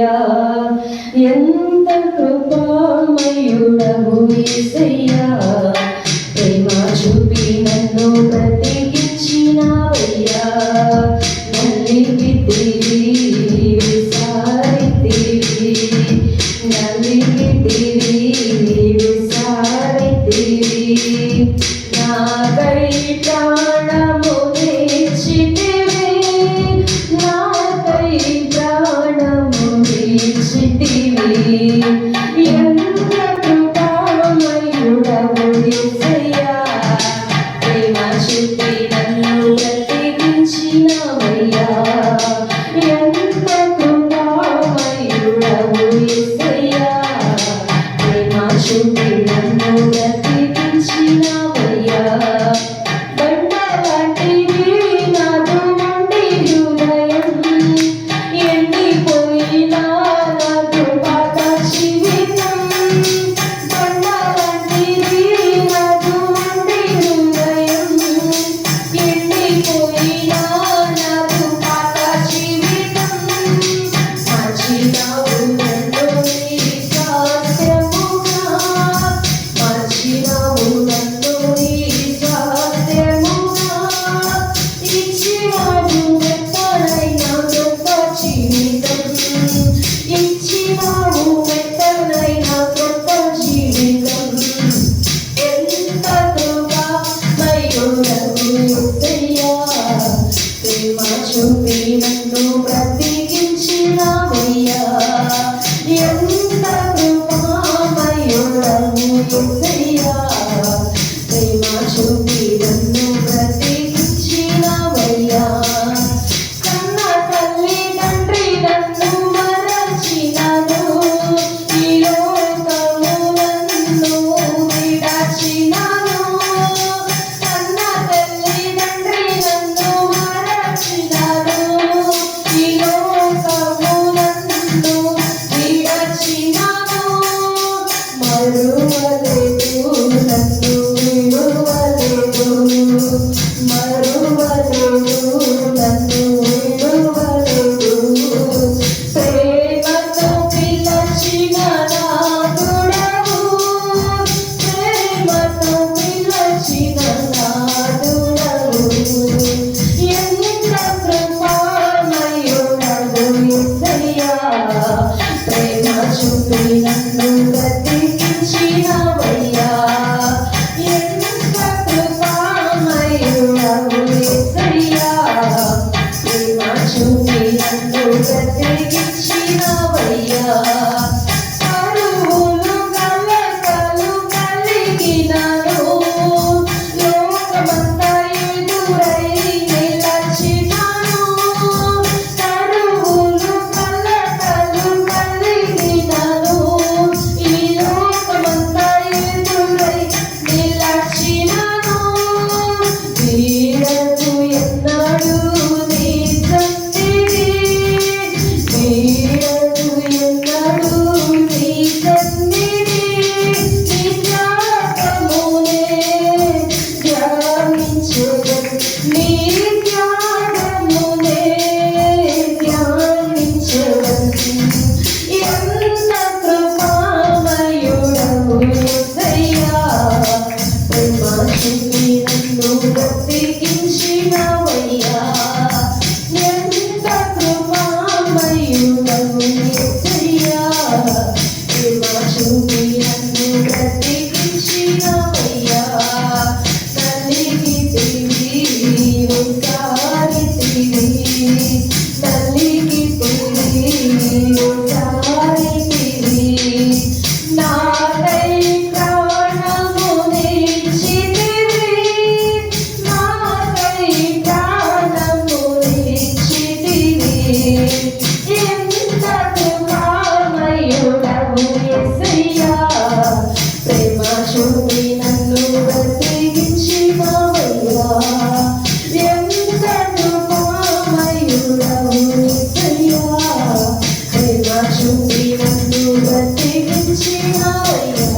ఏసయ్యా ఎంత కృపామయుడవు ఏసయ్యా ചൂടി വന്നു പ്രത്യേകിച്ച് ആവയോ